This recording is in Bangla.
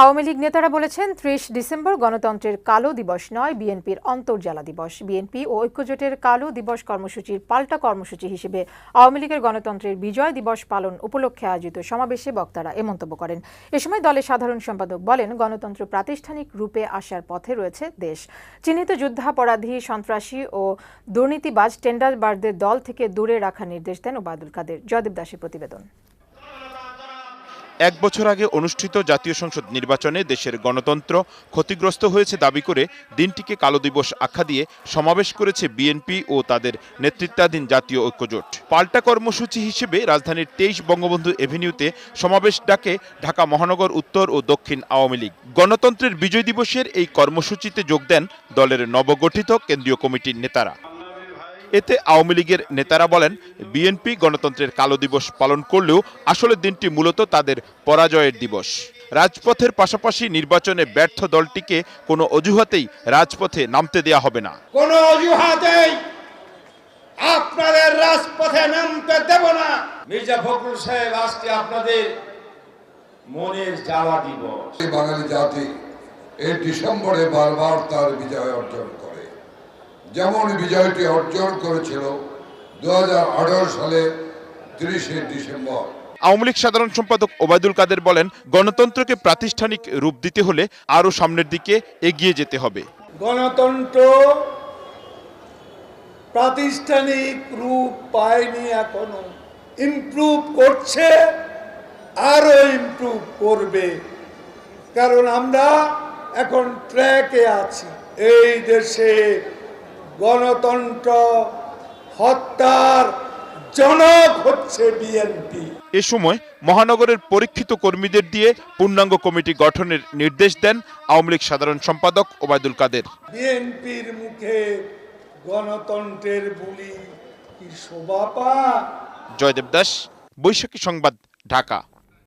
আওয়ামী লীগ নেতারা বলেছেন, ত্রিশ ডিসেম্বর গণতন্ত্রের কালো দিবস নয়, বিএনপির অন্তর্জালা দিবস। বিএনপি ও ঐক্যজোটের কালো দিবস কর্মসূচির পাল্টা কর্মসূচি হিসেবে আওয়ামী লীগের গণতন্ত্রের বিজয় দিবস পালন উপলক্ষে আয়োজিত সমাবেশে বক্তারা এ মন্তব্য করেন। এ সময় দলের সাধারণ সম্পাদক বলেন, গণতন্ত্র প্রাতিষ্ঠানিক রূপে আসার পথে রয়েছে দেশ। চিহ্নিত যুদ্ধাপরাধী, সন্ত্রাসী ও দুর্নীতিবাজ টেন্ডারবারদের দল থেকে দূরে রাখার নির্দেশ দেন ওবায়দুল কাদের। জয়দেব দাসের প্রতিবেদন। এক বছর আগে অনুষ্ঠিত জাতীয় সংসদ নির্বাচনে দেশের গণতন্ত্র ক্ষতিগ্রস্ত হয়েছে দাবি করে দিনটিকে কালো দিবস আখ্যা দিয়ে সমাবেশ করেছে বিএনপি ও তাদের নেতৃত্বাধীন জাতীয় ঐক্যজোট। পাল্টা কর্মসূচি হিসেবে রাজধানীর তেইশ বঙ্গবন্ধু এভিনিউতে সমাবেশ ডাকে ঢাকা মহানগর উত্তর ও দক্ষিণ আওয়ামী লীগ। গণতন্ত্রের বিজয় দিবসের এই কর্মসূচিতে যোগ দেন দলের নবগঠিত কেন্দ্রীয় কমিটির নেতারা। এতে আওয়ামী লীগের নেতারা বলেন বিএনপি গণতন্ত্রের কালো দিবস পালন করলেও আসলে দিনটি মূলত তাদের পরাজয়ের দিবস। রাজপথের পাশাপাশি নির্বাচনে ব্যর্থ দলটিকে কোনো অজুহাতেই রাজপথে নামতে দেয়া হবে না। কোন অজুহাতেই আপনাদের রাজপথে নামতে দেব না। মির্জা ফখরুল সাহেব আজকে আপনাদের মনের জ্বালা দিবস। বাঙালি জাতি এই ডিসেম্বরে বারবার তার বিজয় অর্জন করে। যেমন বিজয়টি অর্জন করেছিল দু সালে তিরিশে ডিসেম্বর। আওয়ামী লীগ সাধারণ সম্পাদক ওবায়দুল কাদের বলেন গণতন্ত্রকে প্রাতিষ্ঠানিক রূপ দিতে হলে আরও সামনের দিকে এগিয়ে যেতে হবে। গণতন্ত্র প্রাতিষ্ঠানিক রূপ পায়নি এখনও। ইমপ্রুভ করছে আরও ইমপ্রুভ করবে। কারণ আমরা এখন ট্র্যাকে আছি এই দেশে গণতন্ত্র হত্যার জনক হচ্ছে বিএনপি। এ সময় মহানগরের পরীক্ষিত কর্মীদের দিয়ে পূর্ণাঙ্গ কমিটি গঠনের নির্দেশ দেন আওয়ামী লীগ সাধারণ সম্পাদক ওবায়দুল কাদের। বিএনপির মুখে গণতন্ত্রের বুলি কি শোভা পায়? জয়দেব দাস বৈশাখী সংবাদ ঢাকা।